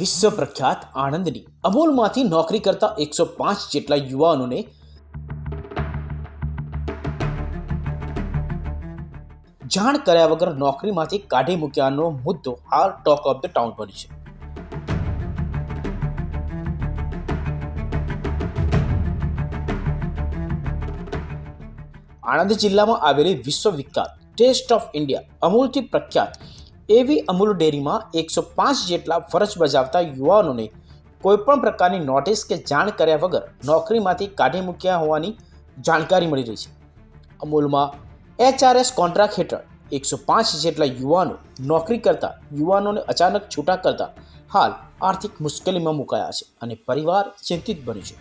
વિશ્વ પ્રખ્યાત આણંદની અમૂલમાંથી નોકરી કરતા એકસો પાંચ જેટલા યુવાનોને જાણ કર્યા વગર નોકરીમાંથી કાઢી મૂક્યાનો મુદ્દો હાલ ટોક ઓફ ધ ટાઉન બની છે. આણંદ જિલ્લામાં આવેલી વિશ્વવિખ્યાત ટેસ્ટ ઓફ ઇન્ડિયા અમૂલથી પ્રખ્યાત એવી અમૂલ ડેરીમાં એકસો પાંચ જેટલા ફરજ બજાવતા યુવાનોને કોઈપણ પ્રકારની નોટિસ કે જાણ કર્યા વગર નોકરીમાંથી કાઢી મૂક્યા હોવાની જાણકારી મળી રહી છે. અમૂલમાં એચઆરએસ કોન્ટ્રાક્ટ હેઠળ એકસો પાંચ જેટલા યુવાનો નોકરી કરતા, યુવાનોને અચાનક છૂટા કરતા હાલ આર્થિક મુશ્કેલીમાં મુકાયા છે અને પરિવાર ચિંતિત બન્યું છે.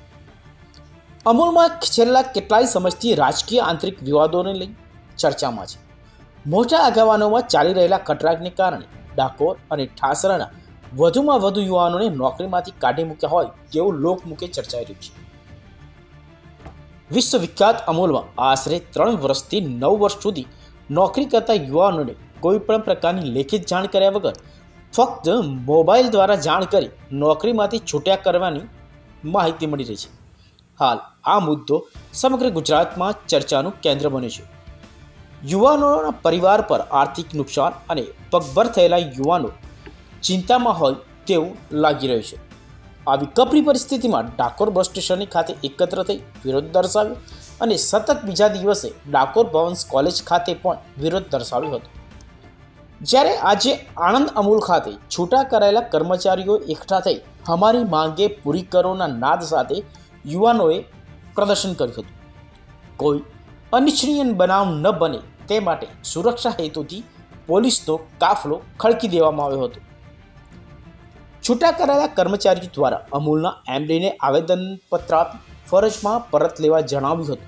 અમૂલમાં છેલ્લા કેટલાય સમયથી રાજકીય આંતરિક વિવાદોને લઈ ચર્ચામાં છે. મોટા આગેવાનોમાં ચાલી રહેલા કટરાકને કારણે ડાકોર અને ઠાસરાના વધુમાં વધુ યુવાનોને નોકરીમાંથી કાઢી મૂક્યા હોય તેવું લોકમુખે ચર્ચાઈ રહ્યું છે. વિશ્વવિખ્યાત અમૂલમાં આશરે ત્રણ વર્ષથી નવ વર્ષ સુધી નોકરી કરતા યુવાનોને કોઈ પણ પ્રકારની લેખિત જાણ કર્યા વગર ફક્ત મોબાઈલ દ્વારા જાણ કરી નોકરીમાંથી છૂટ્યા કરવાની માહિતી મળી રહી છે. હાલ આ મુદ્દો સમગ્ર ગુજરાતમાં ચર્ચાનું કેન્દ્ર બન્યો છે. યુવાનોના પરિવાર પર આર્થિક નુકસાન અને પગભર થયેલા યુવાનો ચિંતામાં હોય તેવું લાગી રહ્યું છે. આવી કપરી પરિસ્થિતિમાં ડાકોર બસ સ્ટેશન ખાતે એકત્ર થઈ વિરોધ દર્શાવ્યો અને સતત બીજા દિવસે ડાકોર ભવન્સ કોલેજ ખાતે પણ વિરોધ દર્શાવ્યો હતો. જ્યારે આજે આણંદ અમૂલ ખાતે છૂટા કરાયેલા કર્મચારીઓ એકઠા થઈ અમારી માંગે પૂરી કરોના નાદ સાથે યુવાનોએ પ્રદર્શન કર્યું હતું. કોઈ અનિચ્છનીય બનાવ ન બને તે માટે સુરક્ષા હેતુથી પોલીસનો કાફલો ખડકી દેવામાં આવ્યો હતો. છૂટા કરાયેલા કર્મચારીઓ દ્વારા અમૂલના એમડીને આવેદનપત્ર આપી ફરજમાં પરત લેવા જણાવ્યું હતું.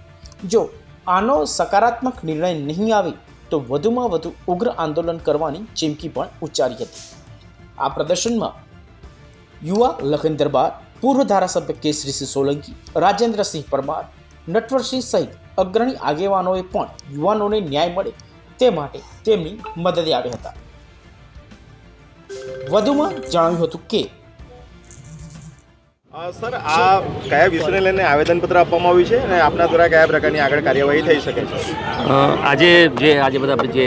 જો આનો સકારાત્મક નિર્ણય નહીં આવે તો વધુમાં વધુ ઉગ્ર આંદોલન કરવાની ચીમકી પણ ઉચ્ચારી હતી. આ પ્રદર્શનમાં યુવા લખિંદર બાર પૂર્વ ધારાસભ્ય કેસરીસિંહ સોલંકી, રાજેન્દ્રસિંહ પરમાર, નટવરસિંહ સહિત અગ્રણી આગેવાનોએ પણ યુવાનોને ન્યાય મળે તે માટે તેમની મદદે આવ્યા હતા. વધુમાં જણાવ્યું હતું કે સર આ કયા વિષયને લઈને આવેદનપત્ર આપવામાં આવ્યું છે અને આપના દ્વારા કયા પ્રકારની આગળ કાર્યવાહી થઈ શકે છે? આજે જે આજે બધા જે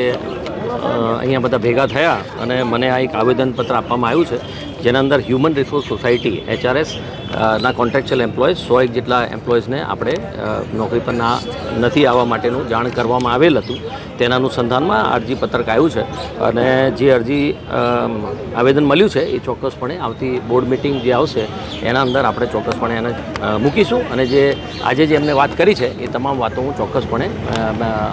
અહીંયા બધા ભેગા થયા અને મને આ એક આવેદનપત્ર આપવામાં આવ્યું છે જેના અંદર હ્યુમન રિસોર્સ સોસાયટી એચઆરએસ ના કોન્ટ્રાક્ચ્યુઅલ એમ્પ્લોઈઝ સો એક જેટલા એમ્પ્લોઈઝને આપણે નોકરી પર ના નથી આવવા માટેનું જાણ કરવામાં આવેલ હતું. તેના અનુસંધાનમાં અરજી પત્રક આવ્યું છે અને જે અરજી આવેદન મળ્યું છે એ ચોક્કસપણે આવતી બોર્ડ મિટિંગ જે આવશે એના અંદર આપણે ચોક્કસપણે એને મૂકીશું. અને જે આજે જે એમને વાત કરી છે એ તમામ વાતો હું ચોક્કસપણે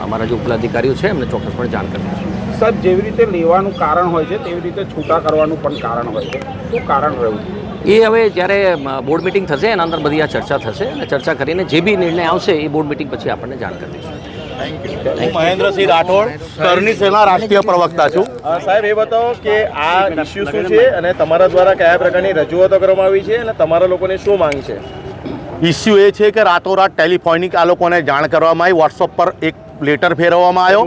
અમારા જે ઉપલા અધિકારીઓ છે એમને ચોક્કસપણે જાણ કરી સાહેબ જેવી રીતે લેવાનું કારણ હોય છે તેવી રીતે છૂટા કરવાનું પણ કારણ હોય છે. શું કારણ રહ્યું? એ હવે જ્યારે બોર્ડ મિટિંગ થશે એના અંદર બધી આ ચર્ચા થશે. અને ચર્ચા કરીને જે બી નિર્ણય આવશે એ બોર્ડ મિટિંગ પછી આપણને જાણ કરી દઈશું. હું મહેન્દ્રસિંહ રાઠોડ કરની સેના રાષ્ટ્રીય પ્રવક્તા છું. સાહેબ એ બતાવો કે આ ઇસ્યુ શું છે અને તમારા દ્વારા કયા પ્રકારની રજૂઆતો કરવામાં આવી છે અને તમારા લોકોને શું માંગ છે? ઇસ્યુ એ છે કે રાતોરાત ટેલિફોનિક આ લોકોને જાણ કરવામાં આવી. વોટ્સઅપ પર એક લેટર ફેરવવામાં આવ્યો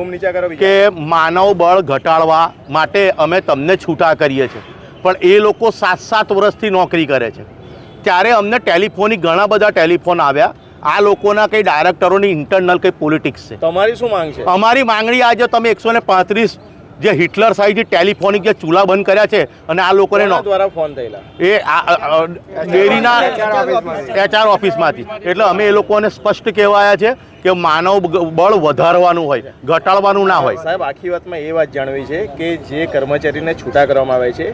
કે માનવ બળ ઘટાડવા માટે અમે તમને છૂટા કરીએ છીએ. પણ એ લોકો સાત સાત વર્ષથી નોકરી કરે છે. ત્યારે અમને ટેલિફોનિક ઘણા બધા ટેલિફોન આવ્યા. આ લોકોના કંઈ ડાયરેક્ટરોની ઇન્ટરનલ કંઈ પોલિટિક્સ છે. તમારી શું માંગ છે? અમારી માંગણી આજે તમે એકસો ને પાંત્રીસ જે હિટલર સાઈઝ ટેલિફોનિક જે ચૂલા બંધ કર્યા છે અને આ લોકોને દ્વારા ફોન થયેલા? એ ડેરીના એચઆર ઓફિસમાંથી. એટલે અમે એ લોકોને સ્પષ્ટ કહેવાયા છે કે માનવ બળ વધારવાનું હોય ઘટાડવાનું ના હોય. સાહેબ આખી વાતમાં એ વાત જાણવી છે કે જે કર્મચારીને છૂટા કરવામાં આવે છે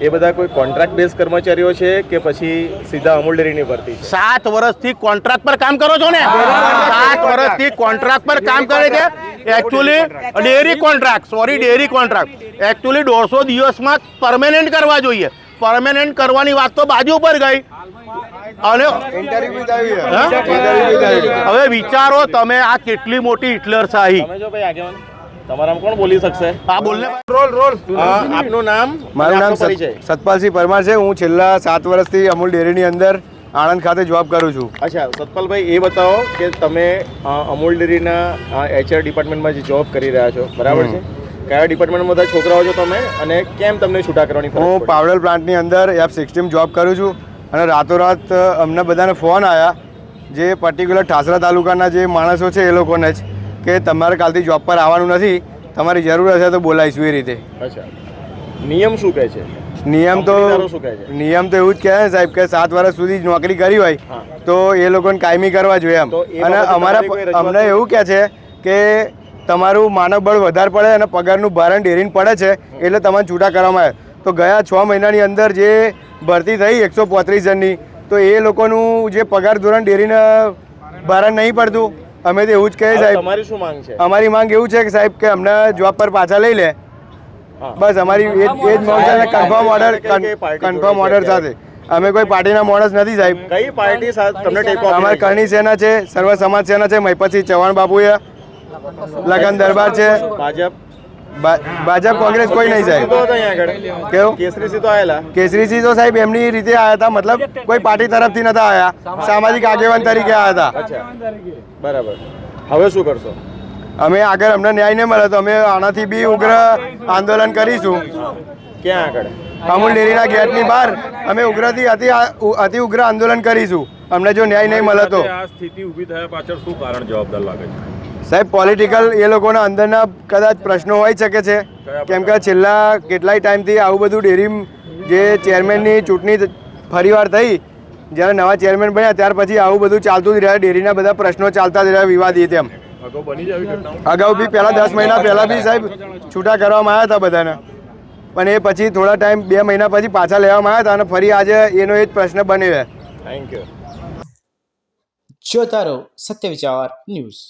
એ બધા કોઈ કોન્ટ્રાક્ટ બેઝ કર્મચારીઓ છે કે પછી સીધા અમૂલ ડેરીની ભરતી સાત વર્ષથી કોન્ટ્રાક્ટ પર કામ કરો છો ને? સાત વર્ષથી કોન્ટ્રાક્ટ પર કામ કરે છે. Actually dairy contract sorry dairy contract actually દોઢસો દિવસમાં પરમેનન્ટ કરવા જોઈએ. પરમેનન્ટ કરવાની વાત તો બાજુ પર ગઈ. અને હવે વિચારો તમે આ કેટલી મોટી હિટલર શાહી તમારામાં કોણ બોલી શકશે? હા બોલને રોલ રોલ. આપનું નામ મારું નામ સતપાલસિંહ પરમાર છે. હું છેલ્લા સાત વર્ષથી અમૂલ ડેરીની અંદર આણંદ ખાતે જોબ કરું છું. અચ્છા સતપાલભાઈ એ બતાવો કે તમે અમૂલ ડેરીના એચઆર ડિપાર્ટમેન્ટમાં જે જોબ કરી રહ્યા છો. બરાબર છે? કયા ડિપાર્ટમેન્ટમાં બધા છોકરાઓ છો તમે અને કેમ તમને છૂટા કરવાની હું પડી? પાવડર પ્લાન્ટની અંદર એફ સિક્સટીમ જોબ કરું છું અને રાતોરાત અમને બધાને ફોન આવ્યા જે પર્ટિક્યુલર ઠાસરા તાલુકાના જે માણસો છે એ લોકોને જ. કે તમારે કાલથી જોબ પર આવવાનું નથી તમારી જરૂર હશે તો બોલાવીશું એ રીતે. અચ્છા. નિયમ શું કહે છે? નિયમ તો? નિયમ તો એવું જ કહે સાહેબ કે સાત વર્ષ સુધી નોકરી કરી હોય તો એ લોકોને કાયમી કરવા જોઈએ એમ. અને અમારા તમારી અમને એવું કહે છે કે તમારું માનવ બળ વધારે પડે અને પગારનું ભારણ ડેરીને પડે છે એટલે તમને છૂટા કરવામાં આવે. તો ગયા છ મહિનાની અંદર જે ભરતી થઈ એકસો પોત્રીસ જણની તો એ લોકોનું જે પગાર ધોરણ ડેરીને ભારણ નહીં પડતું. અમે તો એવું જ કહીએ સાહેબ. તમારી શું માંગ છે? અમારી માંગ એવું છે કે સાહેબ કે અમને જોબ પર પાછા લઈ લે. બસ અમારી એ જ એ જ માંગ છે કન્ફર્મ ઓર્ડર કન્ફર્મ ઓર્ડર સાથે. અમે કોઈ પાર્ટીના માણસ નથી સાહેબ. કઈ પાર્ટી સાથે તમને ટેકો અમારે? કરણી સેના છે સર્વ સમાજ સેના છે મહિપતસિંહ ચૌહાણ બાબુએ લગન દરબાર છે. ભાજપ ભાજપ કોંગ્રેસ કોઈ નહીં સાહેબ. કેવું? કેસરીસિંહ તો આયેલા. કેસરીસિંહ તો સાહેબ એમની રીતે આવ્યા હતા મતલબ કોઈ પાર્ટી તરફથી નતા આવ્યા સામાજિક આગેવાન તરીકે આવ્યા હતા. બરાબર. હવે શું કરશો? અમે આગળ અમને ન્યાય નહીં મળે તો અમે આનાથી બી ઉગ્ર આંદોલન કરીશું. ક્યાં આગળ? અમૂલ ડેરીના ગેટની બહાર અમે ઉગ્રથી અતિ અતિ ઉગ્ર આંદોલન કરીશું. અમને જો ન્યાય નહીં મળે તો. આ સ્થિતિ ઊભી થયા પાછળ શું કારણ? જવાબદાર લાગે છે. સાહેબ પોલિટિકલ એ લોકોના અંદરના કદાચ પ્રશ્નો હોઈ શકે છે. કેમ કે છેલ્લા કેટલાય ટાઈમથી આવું બધું ડેરી જે ચેરમેનની ચૂંટણી ફરીવાર થઈ જ્યારે નવા ચેરમેન બન્યા ત્યાર પછી આવું બધું ચાલતું જ રહ્યા ડેરીના બધા પ્રશ્નો ચાલતા જ રહ્યા વિવાદી તેમ. અગાઉ બી પહેલાં દસ મહિના પહેલાં બી સાહેબ છૂટા કરવામાં આવ્યા હતા બધાને. પણ એ પછી થોડા ટાઈમ બે મહિના પછી પાછા લેવામાં આવ્યા હતા અને ફરી આજે એનો એ જ પ્રશ્ન બન્યો છે. થેન્ક યુ જોતા રહો સત્ય વિચાર ન્યૂઝ.